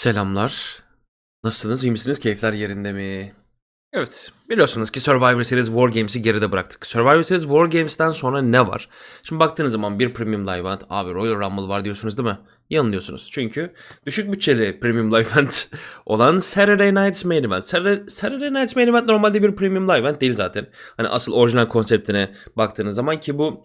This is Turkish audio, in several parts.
Selamlar. Nasılsınız? İyi misiniz? Keyifler yerinde mi? Evet. Biliyorsunuz ki Survivor Series War Games'i geride bıraktık. Survivor Series War Games'ten sonra ne var? Şimdi baktığınız zaman bir Premium Live Event, abi Royal Rumble var diyorsunuz değil mi? Yanılıyorsunuz. Çünkü düşük bütçeli Premium Live Event olan Saturday Night's Main Event. Saturday, Saturday Night's Main Event normalde bir Premium Live Event değil zaten. Hani asıl orijinal konseptine baktığınız zaman ki bu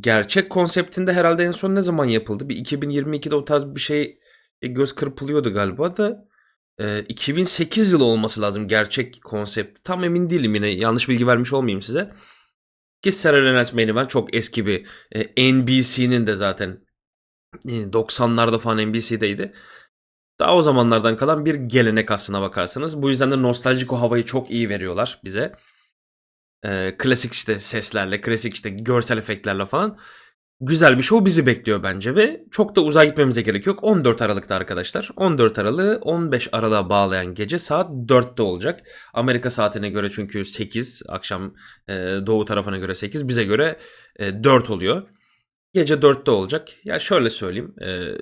gerçek konseptinde herhalde en son ne zaman yapıldı? Bir 2022'de o tarz bir şey e, göz kırpılıyordu galiba da e, 2008 yılı olması lazım gerçek konsept. Tam emin değilim yine yanlış bilgi vermiş olmayayım size. Ki Saturday Night Main Event çok eski bir e, NBC'nin de zaten e, 90'larda falan NBC'deydi. Daha o zamanlardan kalan bir gelenek aslına bakarsanız. Bu yüzden de nostaljik o havayı çok iyi veriyorlar bize. E, klasik işte seslerle, klasik işte görsel efektlerle falan güzel bir show bizi bekliyor bence ve çok da uzağa gitmemize gerek yok. 14 Aralık'ta arkadaşlar. 14 Aralık'ı 15 Aralık'a bağlayan gece saat 4'te olacak. Amerika saatine göre çünkü 8, akşam e, doğu tarafına göre 8, bize göre e, 4 oluyor. Gece 4'te olacak. Ya şöyle söyleyeyim. E,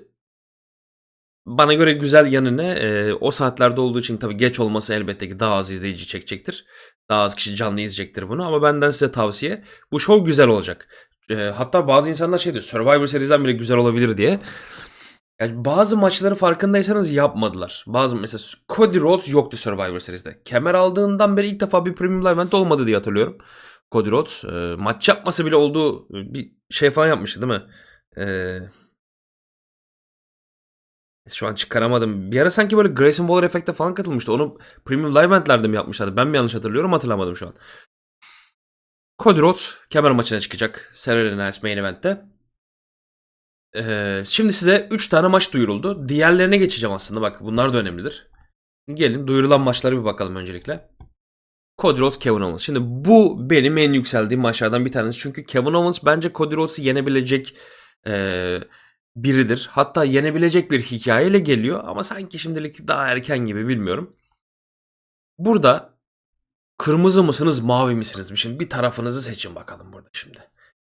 bana göre güzel yanı ne? E, o saatlerde olduğu için tabii geç olması elbette ki daha az izleyici çekecektir. Daha az kişi canlı izleyecektir bunu ama benden size tavsiye. Bu show güzel olacak. E, hatta bazı insanlar şey diyor Survivor Series'den bile güzel olabilir diye. Yani bazı maçları farkındaysanız yapmadılar. Bazı mesela Cody Rhodes yoktu Survivor Series'de. Kemer aldığından beri ilk defa bir Premium Event olmadı diye hatırlıyorum. Cody Rhodes. E, maç yapması bile olduğu bir şey falan yapmıştı değil mi? Eee şu an çıkaramadım. Bir ara sanki böyle Grayson Waller efekte falan katılmıştı. Onu Premium Live Event'lerde mi yapmışlardı? Ben mi yanlış hatırlıyorum hatırlamadım şu an. Cody Rhodes kemer maçına çıkacak. Saturday Night Main Event'te. Ee, şimdi size 3 tane maç duyuruldu. Diğerlerine geçeceğim aslında. Bak bunlar da önemlidir. Gelin duyurulan maçlara bir bakalım öncelikle. Cody Rhodes, Kevin Owens. Şimdi bu benim en yükseldiğim maçlardan bir tanesi. Çünkü Kevin Owens bence Cody Rhodes'u yenebilecek ee, biridir. Hatta yenebilecek bir hikayeyle geliyor. Ama sanki şimdilik daha erken gibi bilmiyorum. Burada Kırmızı mısınız, mavi misiniz? Şimdi bir tarafınızı seçin bakalım burada şimdi.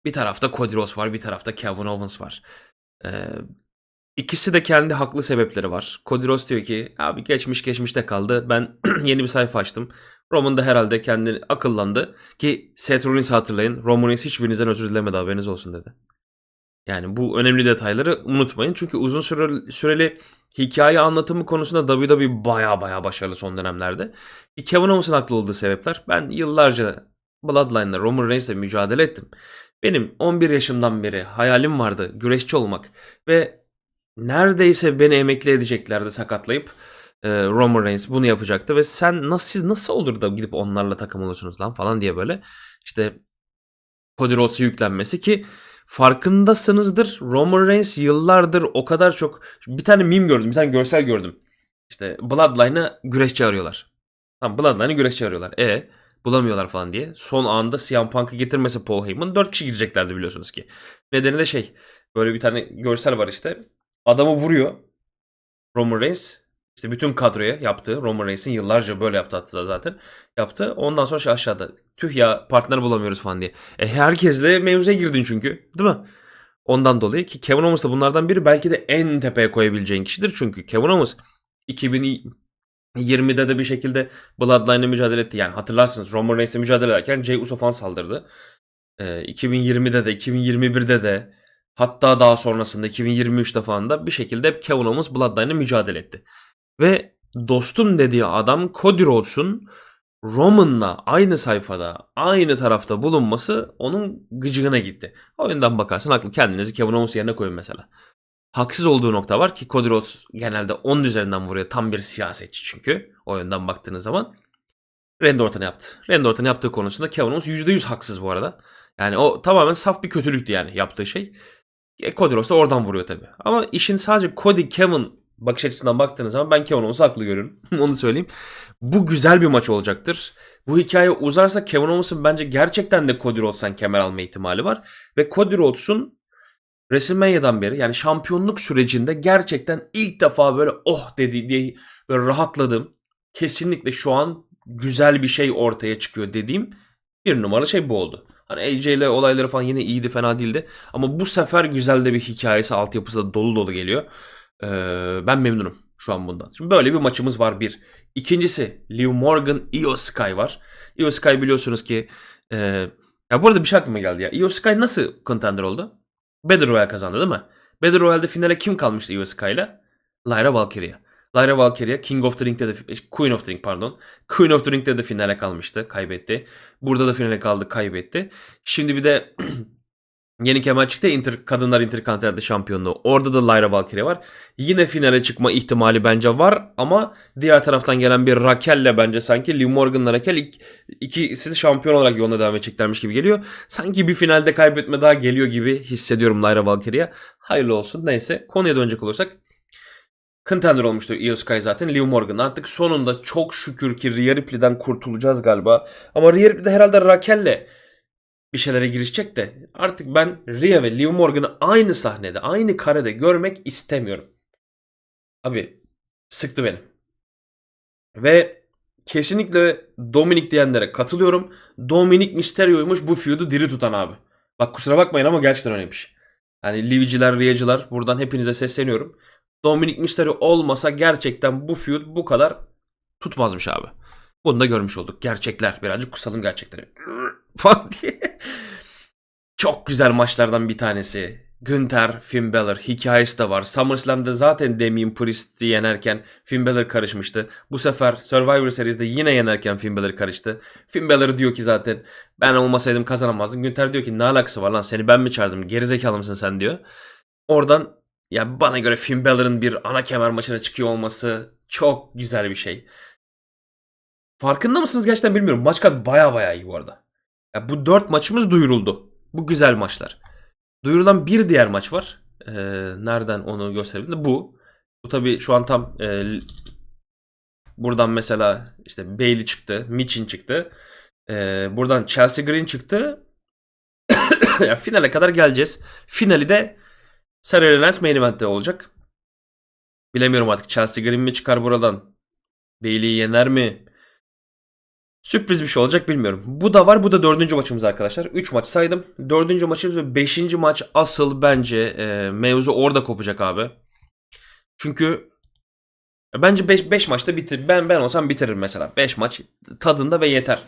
Bir tarafta Cody Rhodes var, bir tarafta Kevin Owens var. Ee, ikisi de kendi haklı sebepleri var. Cody Rhodes diyor ki, abi geçmiş geçmişte kaldı. Ben yeni bir sayfa açtım. Roman da herhalde kendini akıllandı. Ki Seth Rollins'i hatırlayın. Roman Reigns hiçbirinizden özür dilemedi haberiniz olsun dedi. Yani bu önemli detayları unutmayın. Çünkü uzun süreli, süreli hikaye anlatımı konusunda WWE baya baya başarılı son dönemlerde. Kevin Owens'ın haklı olduğu sebepler. Ben yıllarca Bloodline'la Roman Reigns'le mücadele ettim. Benim 11 yaşımdan beri hayalim vardı güreşçi olmak ve neredeyse beni emekli edeceklerdi sakatlayıp e, Roman Reigns bunu yapacaktı ve sen nasıl siz nasıl olur da gidip onlarla takım olursunuz lan falan diye böyle işte Cody Rhodes'a yüklenmesi ki farkındasınızdır. Roman Reigns yıllardır o kadar çok bir tane meme gördüm, bir tane görsel gördüm. İşte Bloodline'a güreşçi arıyorlar. Tamam Bloodline'a güreşçi arıyorlar. E bulamıyorlar falan diye. Son anda CM Punk'ı getirmese Paul Heyman 4 kişi gireceklerdi biliyorsunuz ki. Nedeni de şey böyle bir tane görsel var işte. Adamı vuruyor. Roman Reigns işte bütün kadroya yaptı. Roman Reigns'in yıllarca böyle yaptı hatta zaten. Yaptı. Ondan sonra şey aşağıda. Tüh ya partner bulamıyoruz falan diye. E herkesle mevzuya girdin çünkü. Değil mi? Ondan dolayı ki Kevin Owens da bunlardan biri belki de en tepeye koyabileceğin kişidir. Çünkü Kevin Owens 2020'de de bir şekilde Bloodline'la mücadele etti. Yani hatırlarsınız Roman Reigns'le mücadele ederken Jey Uso falan saldırdı. E, 2020'de de 2021'de de hatta daha sonrasında 2023'te falan da bir şekilde Kevin Owens Bloodline'la mücadele etti. Ve dostum dediği adam Cody Rhodes'un Roman'la aynı sayfada, aynı tarafta bulunması onun gıcığına gitti. O yüzden bakarsan haklı. Kendinizi Kevin Owens yerine koyun mesela. Haksız olduğu nokta var ki Cody Rhodes genelde onun üzerinden vuruyor. Tam bir siyasetçi çünkü. O yönden baktığınız zaman. Randy Orton yaptı. Randy Orton yaptığı konusunda Kevin Owens %100 haksız bu arada. Yani o tamamen saf bir kötülüktü yani yaptığı şey. E, Cody Rhodes da oradan vuruyor tabii. Ama işin sadece Cody, Kevin bakış açısından baktığınız zaman ben Kevin Owens'ı haklı görüyorum. Onu söyleyeyim. Bu güzel bir maç olacaktır. Bu hikaye uzarsa Kevin Owens'ın bence gerçekten de Cody Rhodes'tan kemer alma ihtimali var. Ve Cody Rhodes'un WrestleMania'dan beri yani şampiyonluk sürecinde gerçekten ilk defa böyle oh dedi diye böyle rahatladım. Kesinlikle şu an güzel bir şey ortaya çıkıyor dediğim bir numaralı şey bu oldu. Hani AJ ile olayları falan yine iyiydi fena değildi. Ama bu sefer güzel de bir hikayesi altyapısı da dolu dolu geliyor. Ee, ben memnunum. şu an bundan. Şimdi böyle bir maçımız var bir. İkincisi Liv Morgan, Io Sky var. Io Sky biliyorsunuz ki e, ya burada bir şey aklıma geldi ya. Io Sky nasıl contender oldu? Battle Royale kazandı değil mi? Battle Royale'de finale kim kalmıştı Io Sky'la? Lyra Valkyria. Lyra Valkyria King of the Ring'de de Queen of the Ring pardon. Queen of the Ring'de de finale kalmıştı. Kaybetti. Burada da finale kaldı. Kaybetti. Şimdi bir de Yeni kemal çıktı inter, kadınlar interkontinental şampiyonluğu. Orada da Lyra Valkyria var. Yine finale çıkma ihtimali bence var ama diğer taraftan gelen bir Raquel'le bence sanki Liv Morgan'la Raquel ik, ikisi şampiyon olarak yoluna devam edeceklermiş gibi geliyor. Sanki bir finalde kaybetme daha geliyor gibi hissediyorum Lyra Valkyria. Hayırlı olsun. Neyse konuya dönecek olursak. Contender olmuştu Io Sky zaten. Liv Morgan artık sonunda çok şükür ki Rhea Ripley'den kurtulacağız galiba. Ama Rhea Ripley de herhalde Raquel'le bir şeylere girişecek de artık ben Rhea ve Liv Morgan'ı aynı sahnede, aynı karede görmek istemiyorum. Abi sıktı beni. Ve kesinlikle Dominik diyenlere katılıyorum. Dominik Mysterio'ymuş bu feud'u diri tutan abi. Bak kusura bakmayın ama gerçekten öyleymiş. Yani Liv'ciler, Rhea'cılar buradan hepinize sesleniyorum. Dominik Mysterio olmasa gerçekten bu feud bu kadar tutmazmış abi. Bunu da görmüş olduk. Gerçekler. Birazcık kusalım gerçekleri. falan diye. Çok güzel maçlardan bir tanesi. Günther, Finn Balor hikayesi de var. SummerSlam'da zaten Damien Priest'i yenerken Finn Balor karışmıştı. Bu sefer Survivor Series'de yine yenerken Finn Balor karıştı. Finn Balor diyor ki zaten ben olmasaydım kazanamazdım. Günther diyor ki ne alakası var lan seni ben mi çağırdım gerizekalı mısın sen diyor. Oradan ya bana göre Finn Balor'ın bir ana kemer maçına çıkıyor olması çok güzel bir şey. Farkında mısınız gerçekten bilmiyorum. Maç kart baya baya iyi bu arada. Ya bu dört maçımız duyuruldu. Bu güzel maçlar. Duyurulan bir diğer maç var. Ee, nereden onu gösterebilirim? Bu. Bu tabii şu an tam e, buradan mesela işte Bailey çıktı. Michin çıktı. Ee, buradan Chelsea Green çıktı. ya finale kadar geleceğiz. Finali de Sarah Lance Main Event'te olacak. Bilemiyorum artık Chelsea Green mi çıkar buradan? Bailey'i yener mi? Sürpriz bir şey olacak bilmiyorum. Bu da var. Bu da dördüncü maçımız arkadaşlar. Üç maç saydım. Dördüncü maçımız ve beşinci maç asıl bence e, mevzu orada kopacak abi. Çünkü bence 5 maçta bitir. Ben ben olsam bitiririm mesela. 5 maç tadında ve yeter.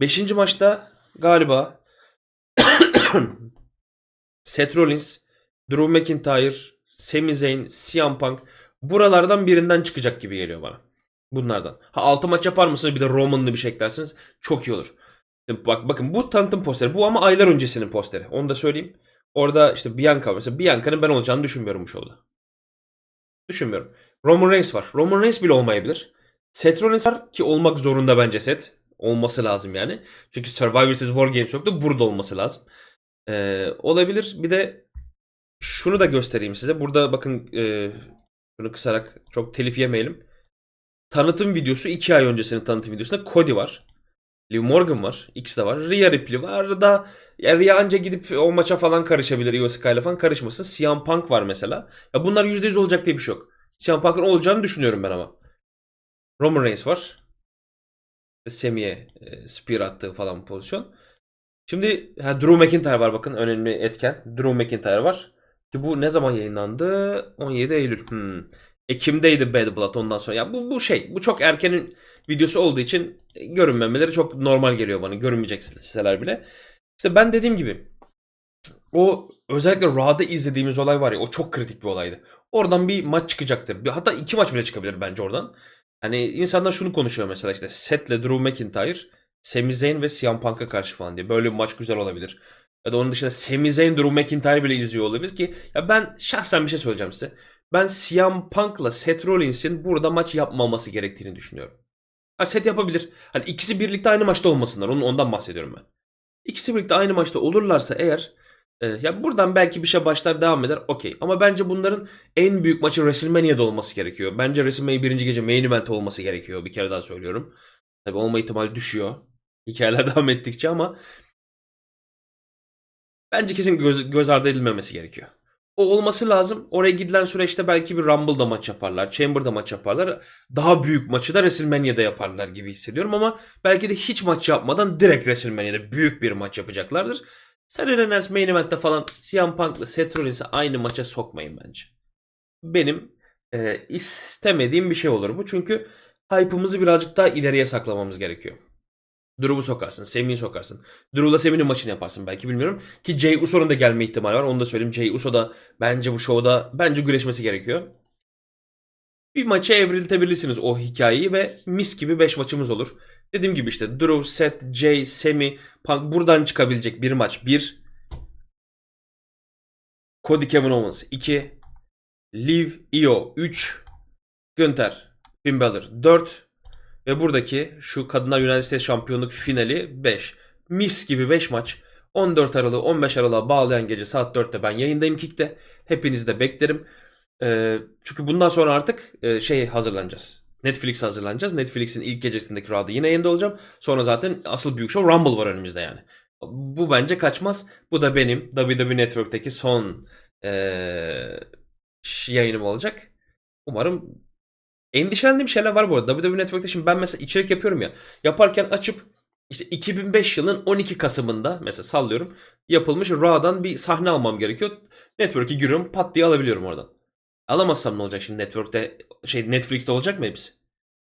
Beşinci maçta galiba Seth Rollins, Drew McIntyre, Sami Zayn, CM Punk buralardan birinden çıkacak gibi geliyor bana. Bunlardan. Ha 6 maç yapar mısınız bir de Roman'lı bir şey eklerseniz çok iyi olur. Bak bakın bu tanıtım posteri. Bu ama aylar öncesinin posteri. Onu da söyleyeyim. Orada işte Bianca mesela Bianca'nın ben olacağını düşünmüyorum bu şovda. Düşünmüyorum. Roman Reigns var. Roman Reigns bile olmayabilir. Seth Rollins var ki olmak zorunda bence Seth. Olması lazım yani. Çünkü Survivor Series War Games yoktu. Burada olması lazım. Ee, olabilir. Bir de şunu da göstereyim size. Burada bakın e, şunu kısarak çok telif yemeyelim tanıtım videosu 2 ay öncesinin tanıtım videosunda Cody var. Liv Morgan var. X de var. Rhea Ripley var da ya Rhea anca gidip o maça falan karışabilir. Io Sky ile falan karışmasın. CM Punk var mesela. Ya bunlar %100 olacak diye bir şey yok. CM Punk'ın olacağını düşünüyorum ben ama. Roman Reigns var. Semi'ye e, spear attığı falan pozisyon. Şimdi ha, Drew McIntyre var bakın önemli etken. Drew McIntyre var. Ki bu ne zaman yayınlandı? 17 Eylül. Hmm. Ekim'deydi Bad Blood ondan sonra. Ya bu, bu şey bu çok erkenin videosu olduğu için görünmemeleri çok normal geliyor bana. Görünmeyecek listeler bile. İşte ben dediğim gibi o özellikle Raw'da izlediğimiz olay var ya o çok kritik bir olaydı. Oradan bir maç çıkacaktır. Hatta iki maç bile çıkabilir bence oradan. Hani insanlar şunu konuşuyor mesela işte Seth'le Drew McIntyre, Sami Zayn ve CM Punk'a karşı falan diye. Böyle bir maç güzel olabilir. Ya da onun dışında Sami Zayn, Drew McIntyre bile izliyor olabilir ki ya ben şahsen bir şey söyleyeceğim size. Ben CM Punk'la Seth Rollins'in burada maç yapmaması gerektiğini düşünüyorum. Ha Seth yapabilir. Hani ikisi birlikte aynı maçta olmasınlar. Onun ondan bahsediyorum ben. İkisi birlikte aynı maçta olurlarsa eğer e, ya buradan belki bir şey başlar devam eder okey. Ama bence bunların en büyük maçı WrestleMania'da olması gerekiyor. Bence WrestleMania birinci gece main event olması gerekiyor. Bir kere daha söylüyorum. Tabi olma ihtimali düşüyor. Hikayeler devam ettikçe ama bence kesin göz, göz ardı edilmemesi gerekiyor. O olması lazım. Oraya gidilen süreçte belki bir Rumble'da maç yaparlar. Chamber'da maç yaparlar. Daha büyük maçı da WrestleMania'da yaparlar gibi hissediyorum ama belki de hiç maç yapmadan direkt WrestleMania'da büyük bir maç yapacaklardır. Saturday Night Main Event'te falan CM Punk'la Seth Rollins'i aynı maça sokmayın bence. Benim e, istemediğim bir şey olur bu. Çünkü hype'ımızı birazcık daha ileriye saklamamız gerekiyor. Drew'u sokarsın, Sami'yi sokarsın. Drew'la Sami'nin maçını yaparsın belki bilmiyorum. Ki Jey Uso'nun da gelme ihtimali var. Onu da söyleyeyim. Jey Uso da bence bu şovda bence güreşmesi gerekiyor. Bir maça evriltebilirsiniz o hikayeyi ve mis gibi 5 maçımız olur. Dediğim gibi işte Drew, Seth, Jay, Sami, Punk buradan çıkabilecek bir maç. 1. Cody Kevin Owens 2. Liv, Io 3. Günther, Finn Balor 4. Ve buradaki şu Kadınlar United States Şampiyonluk finali 5. Mis gibi 5 maç. 14 Aralık'ı 15 Aralık'a bağlayan gece saat 4'te ben yayındayım Kick'te. Hepinizi de beklerim. Ee, çünkü bundan sonra artık e, şey hazırlanacağız. Netflix hazırlanacağız. Netflix'in ilk gecesindeki Raw'da yine yayında olacağım. Sonra zaten asıl büyük show Rumble var önümüzde yani. Bu bence kaçmaz. Bu da benim WWE Network'teki son ş- yayınım olacak. Umarım endişelendiğim şeyler var bu arada. WWE Network'te şimdi ben mesela içerik yapıyorum ya. Yaparken açıp işte 2005 yılın 12 Kasım'ında mesela sallıyorum yapılmış Raw'dan bir sahne almam gerekiyor. Network'e giriyorum pat diye alabiliyorum oradan. Alamazsam ne olacak şimdi Network'te şey Netflix'te olacak mı hepsi?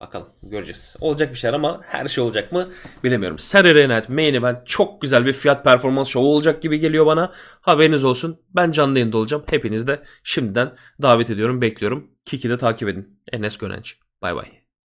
Bakalım göreceğiz. Olacak bir şeyler ama her şey olacak mı bilemiyorum. Saturday Night Main Event çok güzel bir fiyat performans şovu olacak gibi geliyor bana. Haberiniz olsun. Ben canlı yayında olacağım. Hepiniz de şimdiden davet ediyorum, bekliyorum. Kiki de takip edin. Enes Gönenç. Bay bay.